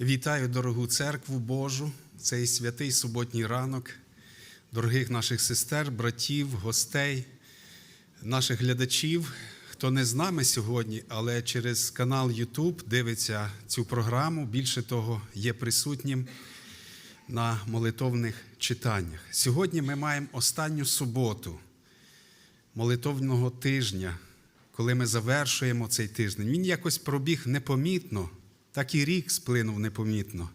Вітаю дорогу церкву Божу, цей святий суботній ранок, дорогих наших сестер, братів, гостей, наших глядачів, хто не з нами сьогодні, але через канал YouTube дивиться цю програму. Більше того, є присутнім на молитовних читаннях. Сьогодні ми маємо останню суботу молитовного тижня, коли ми завершуємо цей тиждень. Він якось пробіг непомітно, так і рік сплинув непомітно.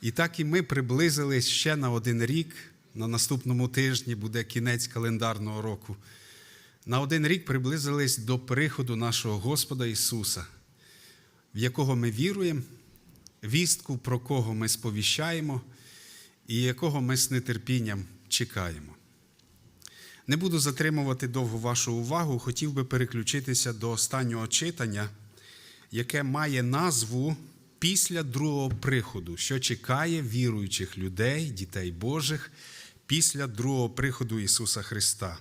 І так і ми приблизились ще на один рік. На наступному тижні буде кінець календарного року. На один рік приблизились до приходу нашого Господа Ісуса, в якого ми віруємо, вістку, про кого ми сповіщаємо, і якого ми з нетерпінням чекаємо. Не буду затримувати довго вашу увагу, хотів би переключитися до останнього читання, яке має назву після другого приходу, що чекає віруючих людей, дітей Божих, після другого приходу Ісуса Христа.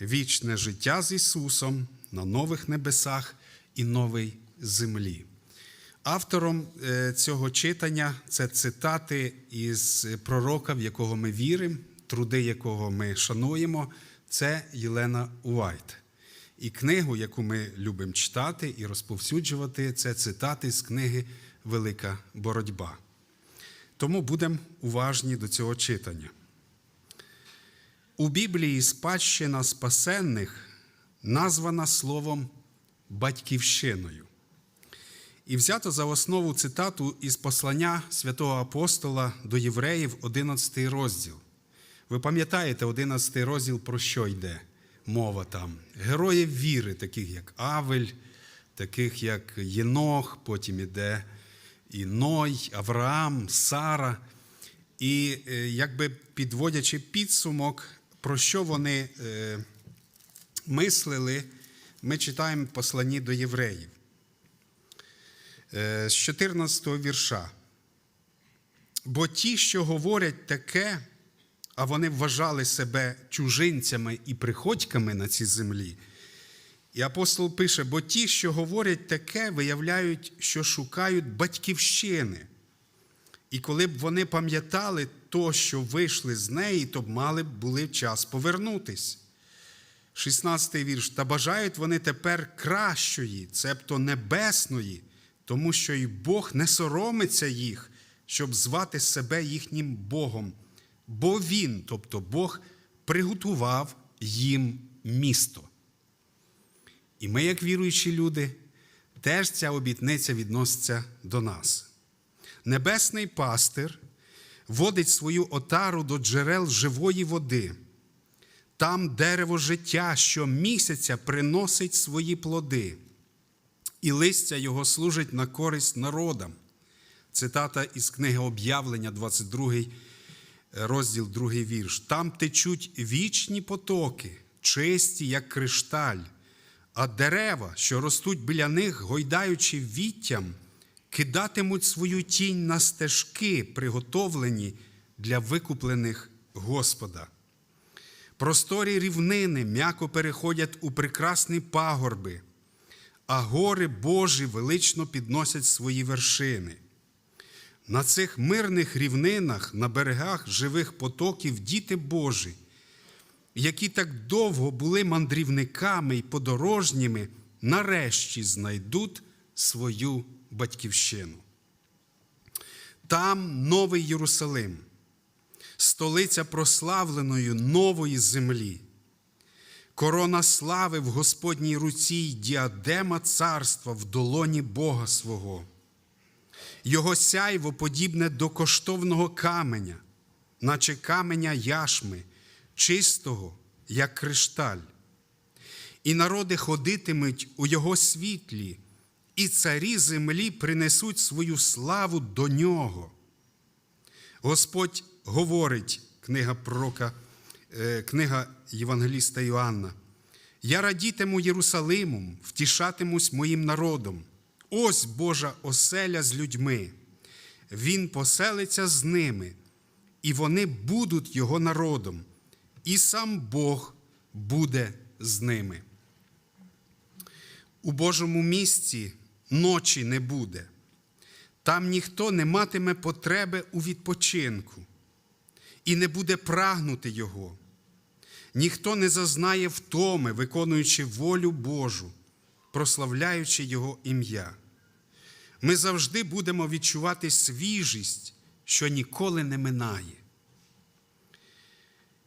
Вічне життя з Ісусом на нових небесах і новій землі. Автором е, цього читання це цитати із пророка, в якого ми віримо, труди якого ми шануємо, це Єлена Уайт. І книгу, яку ми любимо читати і розповсюджувати, це цитати з книги Велика боротьба. Тому будемо уважні до цього читання. У Біблії спадщина спасенних названа словом батьківщиною. І взято за основу цитату із послання святого апостола до євреїв, 11 розділ. Ви пам'ятаєте, 11 розділ про що йде мова там? Героїв віри, таких як Авель, таких як Єнох, потім іде і Ной, Авраам, Сара. І е, якби підводячи підсумок, про що вони е, мислили, ми читаємо посланні до євреїв. Е, З 14 вірша. Бо ті, що говорять таке, а вони вважали себе чужинцями і приходьками на цій землі. І апостол пише: бо ті, що говорять таке, виявляють, що шукають батьківщини. І коли б вони пам'ятали то, що вийшли з неї, то б мали б були час повернутись. 16 вірш. Та бажають вони тепер кращої, цебто небесної, тому що і Бог не соромиться їх, щоб звати себе їхнім Богом. Бо Він, тобто Бог, приготував їм місто. І ми, як віруючі люди, теж ця обітниця відноситься до нас. Небесний пастир водить свою отару до джерел живої води. Там дерево життя щомісяця приносить свої плоди, і листя його служить на користь народам. Цитата із книги Об'явлення, 22 розділ, 2 вірш. Там течуть вічні потоки, чисті, як кришталь, а дерева, що ростуть біля них, гойдаючи віттям, кидатимуть свою тінь на стежки, приготовлені для викуплених Господа. Просторі рівнини м'яко переходять у прекрасні пагорби, а гори Божі велично підносять свої вершини. На цих мирних рівнинах, на берегах живих потоків діти Божі, які так довго були мандрівниками і подорожніми, нарешті знайдуть свою батьківщину. Там новий Єрусалим, столиця прославленої нової землі, корона слави в Господній руці й діадема царства в долоні Бога свого. Його сяйво подібне до коштовного каменя, наче каменя яшми, чистого, як кришталь. І народи ходитимуть у його світлі, і царі землі принесуть свою славу до нього. Господь говорить, книга пророка, е, книга Євангеліста Іоанна, я радітиму Єрусалимом, втішатимусь моїм народом. Ось Божа оселя з людьми. Він поселиться з ними, і вони будуть його народом, і сам Бог буде з ними. У Божому місці ночі не буде. Там ніхто не матиме потреби у відпочинку і не буде прагнути його. Ніхто не зазнає втоми, виконуючи волю Божу, прославляючи Його ім'я. Ми завжди будемо відчувати свіжість, що ніколи не минає.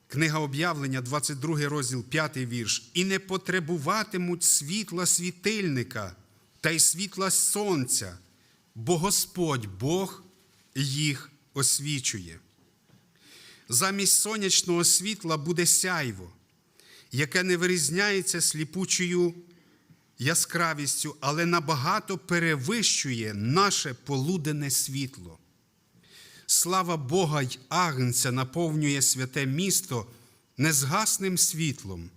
Книга об'явлення, 22 розділ, 5 вірш. І не потребуватимуть світла світильника та й світла сонця, бо Господь Бог їх освічує. Замість сонячного світла буде сяйво, яке не вирізняється сліпучою яскравістю, але набагато перевищує наше полуденне світло. Слава Бога й Агнця наповнює святе місто незгасним світлом.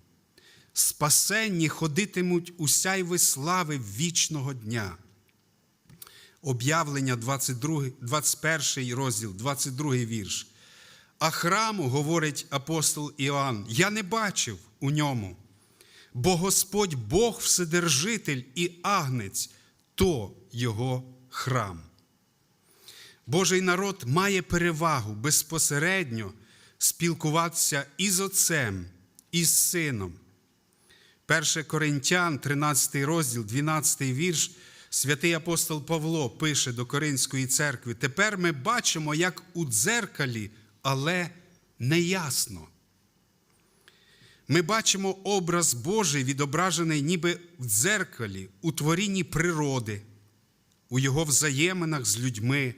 Спасенні ходитимуть у сяйви слави вічного дня. Об'явлення 22, 21 розділ, 22 вірш. А храму, говорить апостол Іоанн, я не бачив у ньому, бо Господь Бог Вседержитель і Агнець то його храм. Божий народ має перевагу безпосередньо спілкуватися і з Отцем, і з Сином. 1 Коринтян, 13 розділ, 12 вірш, святий апостол Павло пише до Коринської церкви: тепер ми бачимо, як у дзеркалі, але неясно. Ми бачимо образ Божий, відображений ніби в дзеркалі, у творінні природи, у його взаєминах з людьми.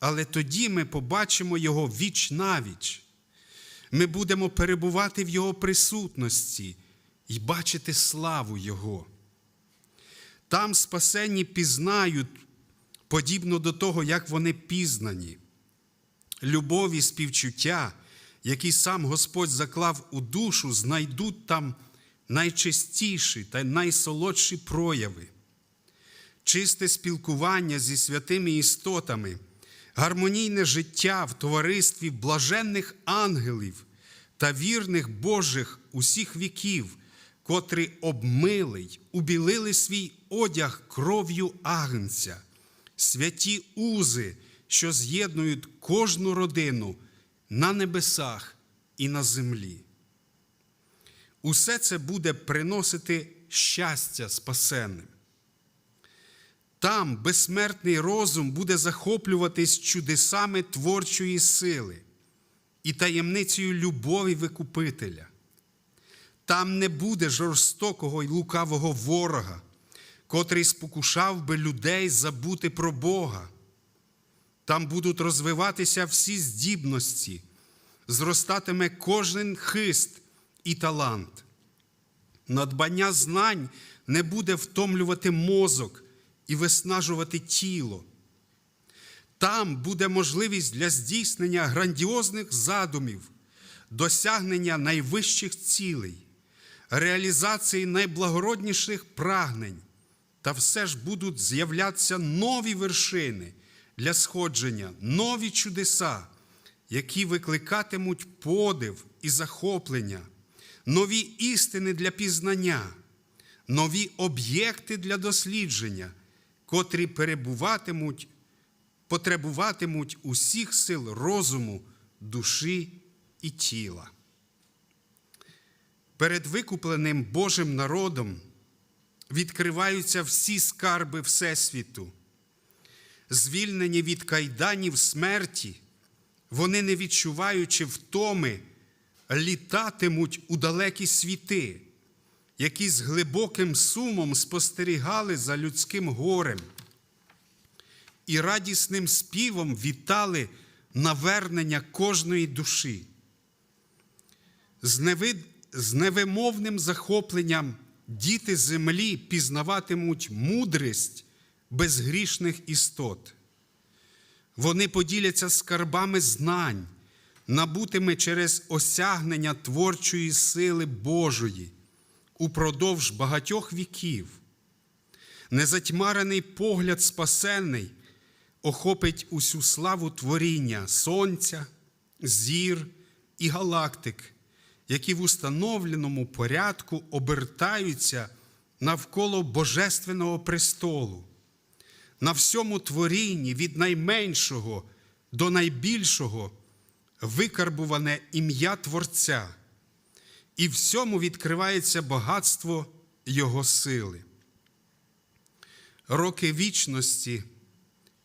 Але тоді ми побачимо Його віч навіч. Ми будемо перебувати в Його присутності і бачити славу Його. Там спасенні пізнають, подібно до того, як вони пізнані. Любов і співчуття, які сам Господь заклав у душу, знайдуть там найчистіші та найсолодші прояви, чисте спілкування зі святими істотами гармонійне життя в товаристві блаженних ангелів та вірних Божих усіх віків, котрі обмили й убілили свій одяг кров'ю агнця, святі узи, що з'єднують кожну родину на небесах і на землі. Усе це буде приносити щастя спасенним. Там безсмертний розум буде захоплюватись чудесами творчої сили і таємницею любові Викупителя. Там не буде жорстокого й лукавого ворога, котрий спокушав би людей забути про Бога. Там будуть розвиватися всі здібності, зростатиме кожен хист і талант. Надбання знань не буде втомлювати мозок і виснажувати тіло. Там буде можливість для здійснення грандіозних задумів, досягнення найвищих цілей, реалізації найблагородніших прагнень, та все ж будуть з'являтися нові вершини для сходження, нові чудеса, які викликатимуть подив і захоплення, нові істини для пізнання, нові об'єкти для дослідження котрі перебуватимуть, потребуватимуть усіх сил розуму, душі і тіла. Перед викупленим Божим народом відкриваються всі скарби Всесвіту. Звільнені від кайданів смерті, вони, не відчуваючи втоми, літатимуть у далекі світи які з глибоким сумом спостерігали за людським горем і радісним співом вітали навернення кожної душі. З, неви... з невимовним захопленням діти землі пізнаватимуть мудрість безгрішних істот. Вони поділяться скарбами знань, набутими через осягнення творчої сили Божої упродовж багатьох віків. Незатьмарений погляд спасенний охопить усю славу творіння сонця, зір і галактик, які в установленому порядку обертаються навколо Божественного престолу. На всьому творінні від найменшого до найбільшого викарбуване ім'я Творця, і всьому відкривається багатство Його сили. Роки вічності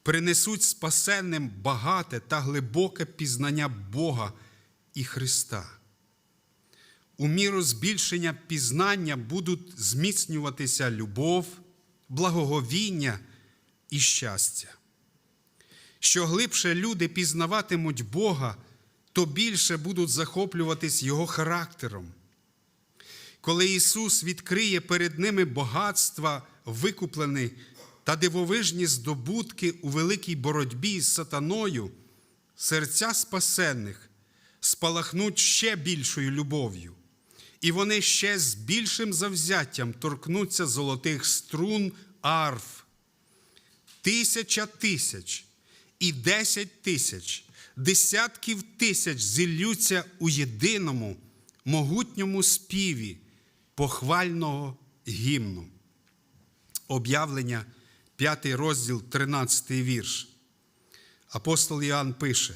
принесуть спасенним багате та глибоке пізнання Бога і Христа. У міру збільшення пізнання будуть зміцнюватися любов, благоговіння і щастя. Що глибше люди пізнаватимуть Бога, то більше будуть захоплюватись Його характером. Коли Ісус відкриє перед ними багатства, викуплені та дивовижні здобутки у великій боротьбі з сатаною, серця спасенних спалахнуть ще більшою любов'ю, і вони ще з більшим завзяттям торкнуться золотих струн арф. Тисяча тисяч і десять тисяч, десятків тисяч зіллються у єдиному могутньому співі похвального гімну. Об'явлення, 5 розділ, 13 вірш. Апостол Іоанн пише: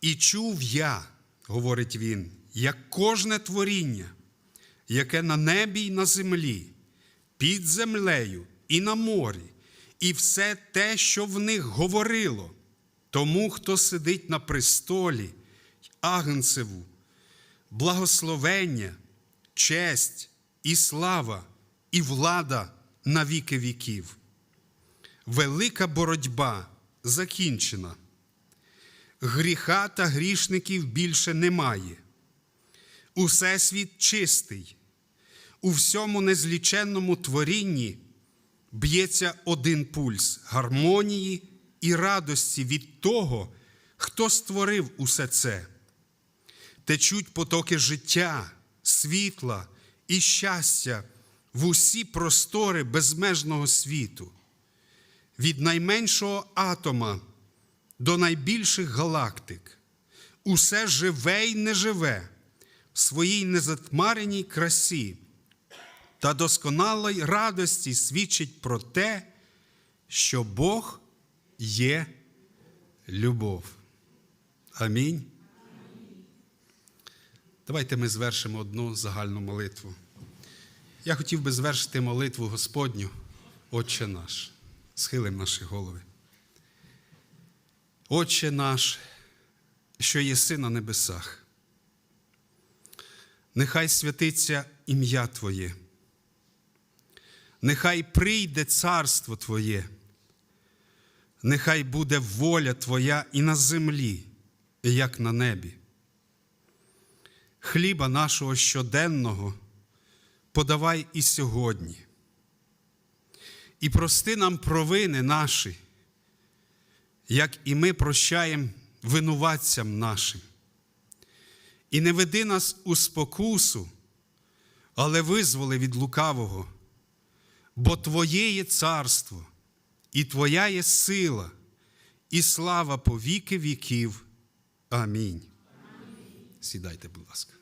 І чув я, говорить він, як кожне творіння, яке на небі й на землі, під землею і на морі, і все те, що в них говорило, тому, хто сидить на престолі, Агнцеву, благословення, честь і слава, і влада на віки віків. Велика боротьба закінчена. Гріха та грішників більше немає. Усе світ чистий. У всьому незліченному творінні б'ється один пульс гармонії і радості від того, хто створив усе це. Течуть потоки життя, світла і щастя в усі простори безмежного світу, від найменшого атома до найбільших галактик. Усе живе й неживе в своїй незатмареній красі та досконалій радості свідчить про те, що Бог є любов. Амінь. Давайте ми звершимо одну загальну молитву. Я хотів би звершити молитву Господню, Отче наш, схилим наші голови. Отче наш, що єси на небесах, нехай святиться ім'я Твоє, нехай прийде царство Твоє, нехай буде воля Твоя і на землі, як на небі. Хліба нашого щоденного подавай і сьогодні. І прости нам провини наші, як і ми прощаємо винуватцям нашим. І не веди нас у спокусу, але визволи від лукавого, бо Твоє є царство, і Твоя є сила, і слава по віки віків. Амінь. Сідайте, будь ласка.